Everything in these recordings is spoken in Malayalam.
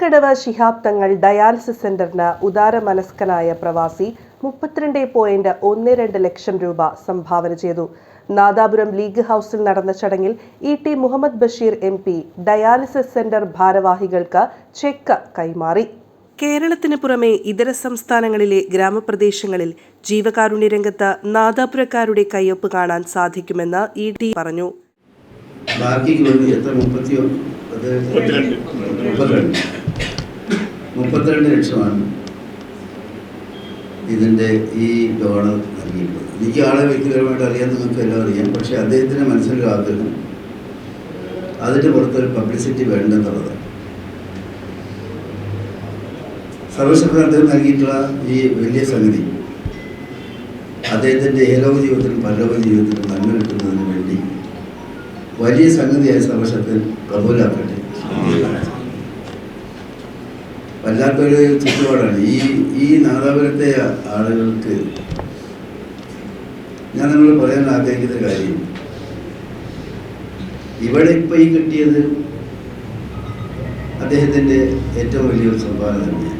പുത്തൻകടവ് ശിഹാബ് തങ്ങൾ ഡയാലിസിസ് സെന്ററിന് ഉദാരമനസ്കനായ പ്രവാസി മുപ്പത്തിരണ്ട് പോയിന്റ് ഒന്ന് രണ്ട് ലക്ഷം രൂപ സംഭാവന ചെയ്തു. നാദാപുരം ലീഗ് ഹൗസിൽ നടന്ന ചടങ്ങിൽ E T Muhammad Basheer M P dialysis centre ഭാരവാഹികൾക്ക് cheque കൈമാറി. കേരളത്തിന് പുറമെ ഇതര സംസ്ഥാനങ്ങളിലെ ഗ്രാമപ്രദേശങ്ങളിൽ ജീവകാരുണ്യ രംഗത്ത് നാദാപുരക്കാരുടെ കയ്യൊപ്പ് കാണാൻ സാധിക്കുമെന്ന് ഇ ടി പറഞ്ഞു. ബാക്കി എത്ര? മുപ്പത്തിയോ അത്. മുപ്പത്തിരണ്ട്. ലക്ഷമാണ് ഇതിന്റെ ഈ ഡോണർ നൽകിയിട്ടുള്ളത് എനിക്ക് ആളെ വ്യക്തിപരമായിട്ട് അറിയാൻ നിങ്ങൾക്ക് എല്ലാം അറിയാം പക്ഷേ അദ്ദേഹത്തിന്റെ മനസ്സിലൊരു ആഗ്രഹം അതിന്റെ പുറത്തൊരു പബ്ലിസിറ്റി വേണ്ടെന്നുള്ളത് സർവശക്തി അദ്ദേഹം നൽകിയിട്ടുള്ള ഈ വലിയ സംഗതി അദ്ദേഹത്തിന്റെ ഏലോക ജീവിതത്തിനും പരലോക ജീവിതത്തിനും നന്മ കിട്ടുന്നതിന് വേണ്ടി വലിയ സംഗതിയായ സർവശക്തൻ കബൂലാക്കട്ടെ വല്ലാത്തൊരു ചുറ്റുപാടാണ്. ഈ ഈ നാദാപുരത്തെ ആളുകൾക്ക് ഞാൻ നിങ്ങൾ പറയാൻ ആഗ്രഹിക്കുന്ന കാര്യം. ഇവിടെ ഇപ്പൊ ഈ കിട്ടിയത് അദ്ദേഹത്തിന്റെ ഏറ്റവും വലിയൊരു സംഭാവന തന്നെയാണ്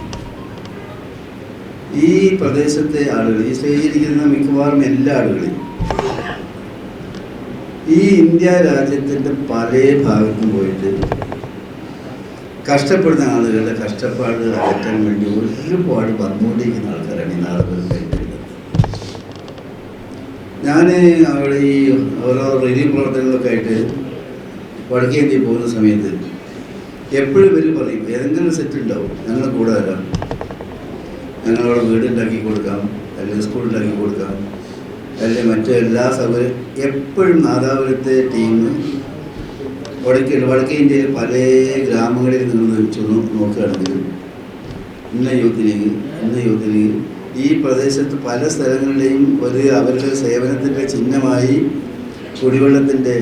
ഈ പ്രദേശത്തെ ആളുകൾ ഈ സ്റ്റേജിലിരിക്കുന്ന മിക്കവാറും എല്ലാ ആളുകളും ഈ ഇന്ത്യ രാജ്യത്തിന്റെ പല ഭാഗത്തും പോയിട്ട് കഷ്ടപ്പെടുന്ന ആളുകളുടെ കഷ്ടപ്പാട് അകറ്റാൻ വേണ്ടി ഒരുപാട് വന്നുകൊണ്ടിരിക്കുന്ന ആൾക്കാരാണ് ഈ നാളെ ഞാൻ അവിടെ ഈ ഓരോ റിലീഫ് പ്രവർത്തനങ്ങളൊക്കെ ആയിട്ട് വടക്കേ ഇന്ത്യയിൽ പോകുന്ന സമയത്ത് എപ്പോഴും ഇവർ പറയും ഏതെങ്കിലും സെറ്റ് ഉണ്ടാവും ഞങ്ങൾ കൂടെ വരാം. ഞങ്ങളവിടെ വീടുണ്ടാക്കി കൊടുക്കാം അല്ലെങ്കിൽ സ്കൂൾ ഉണ്ടാക്കി കൊടുക്കാം അല്ലെങ്കിൽ മറ്റു എല്ലാ സൗകര്യം എപ്പോഴും നാദാപുരത്തെ ടീം വടക്കേ വടക്കേ ഇന്ത്യയിൽ പല ഗ്രാമങ്ങളിൽ നിങ്ങൾ ചെന്ന് നോക്കുകയാണെങ്കിൽ ഇന്ന യൂത്ത് ലീഗ് ഇന്ന യൂത്ത് ലീഗ് ഈ പ്രദേശത്ത് പല സ്ഥലങ്ങളിലെയും ഒരു അവരുടെ സേവനത്തിന്റെ ചിഹ്നമായി കുടിവെള്ളത്തിന്റെ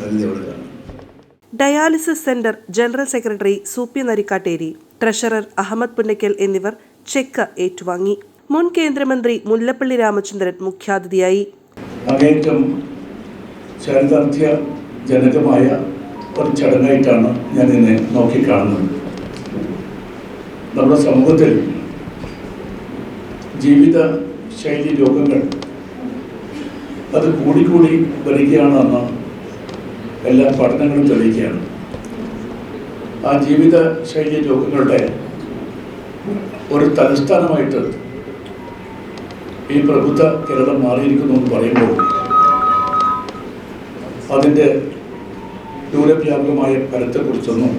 സംഗതി അവിടെ കാണാം. Dialysis centre general secretary Soopy Narikkatteri treasurer Ahammed Punnakkal എന്നിവർ ചെക്ക് ഏറ്റുവാങ്ങി. മുൻ കേന്ദ്രമന്ത്രി മുല്ലപ്പള്ളി രാമചന്ദ്രൻ മുഖ്യാതിഥിയായി. അങ്ങേറ്റം ചരിതാർത്ഥ്യ ജനകമായ ഒരു ചടങ്ങായിട്ടാണ് ഞാൻ ഇതിനെ നോക്കിക്കാണുന്നത്. നമ്മുടെ സമൂഹത്തിൽ ജീവിത ശൈലി രോഗങ്ങൾ അത് കൂടിക്കൂടി വരികയാണെന്ന് എല്ലാ പഠനങ്ങളും തെളിയിക്കുകയാണ്. ആ ജീവിത ശൈലി രോഗങ്ങളുടെ ഒരു തലസ്ഥാനമായിട്ട് ഈ പ്രബുദ്ധ കേരളം മാറിയിരിക്കുന്നു എന്ന് പറയുമ്പോൾ അതിന്റെ ദൂരവ്യാപകമായ ഫലത്തെക്കുറിച്ചൊന്നും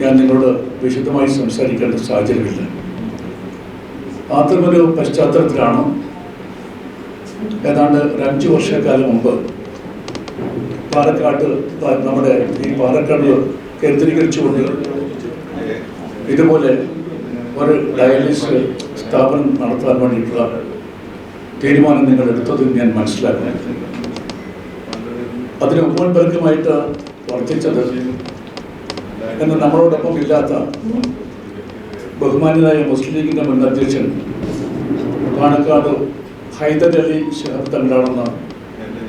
ഞാൻ നിങ്ങളോട് വിശദമായി സംസാരിക്കേണ്ട സാഹചര്യമില്ല. അത്തരമൊരു പശ്ചാത്തലത്തിലാണ് ഏതാണ്ട് ഒരു വർഷക്കാലം മുമ്പ് പാലക്കാട്ട് നമ്മുടെ ഈ പാലക്കാട് കേന്ദ്രീകരിച്ചുകൊണ്ട് ഇതുപോലെ ഒരു ഡയാലിസിസ് സ്ഥാപനം നടത്താൻ വേണ്ടിയിട്ടുള്ള തീരുമാനം നിങ്ങൾ എടുത്തത് ഞാൻ മനസ്സിലാക്കുന്നു. അതിന് ഉപോത്ബലകമായിട്ട് വർദ്ധിച്ചത് എന്ന് നമ്മളോടൊപ്പം ഇല്ലാത്ത ബഹുമാന്യനായ മുസ്ലിം ലീഗിന്റെ മുൻ അധ്യക്ഷൻ പാണക്കാട് ഹൈദർ അലി ശഹബ് തങ്ങളാണെന്ന്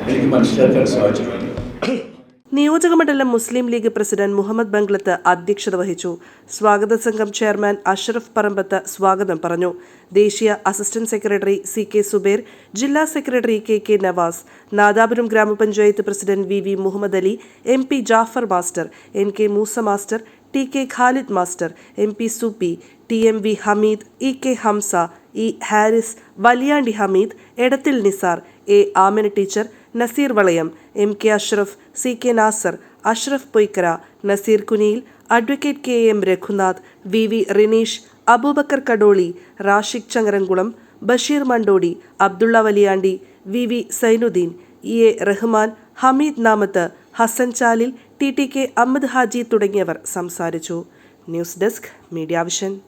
എനിക്ക് മനസ്സിലാക്കാൻ സാധിച്ചിട്ടുണ്ട് നിയോജകമണ്ഡലം മുസ്ലിം ലീഗ് പ്രസിഡന്റ് മുഹമ്മദ് ബംഗ്ലത്ത് അധ്യക്ഷത വഹിച്ചു. സ്വാഗത സംഘം ചെയർമാൻ അഷറഫ് പറമ്പത്ത് സ്വാഗതം പറഞ്ഞു. ദേശീയ assistant secretary C K Zubair ജില്ലാ secretary K K Navas Nadapuram grama panchayat president V V Muhammad Ali M P Jafar master N K Moosa master T K Khalid master M P Suppi T M V Hameed E K Hamza E Haris Valiyandi Hameed Edathil Nisar A Amina teacher Naseer Valayam M K Ashraf C K Nasar Ashraf Poykkara Naseer Kuniyil advocate K M Raghunath V V Rineesh Aboobacker Kadoli Rashiq Changaramkulam Basheer Mandodi Abdulla Valiyandi V V Zainuddin E A Rahman Hameed Namath Hasan Chalil T T K Ahammed Haji തുടങ്ങിയവർ സംസാരിച്ചു. News desk media vision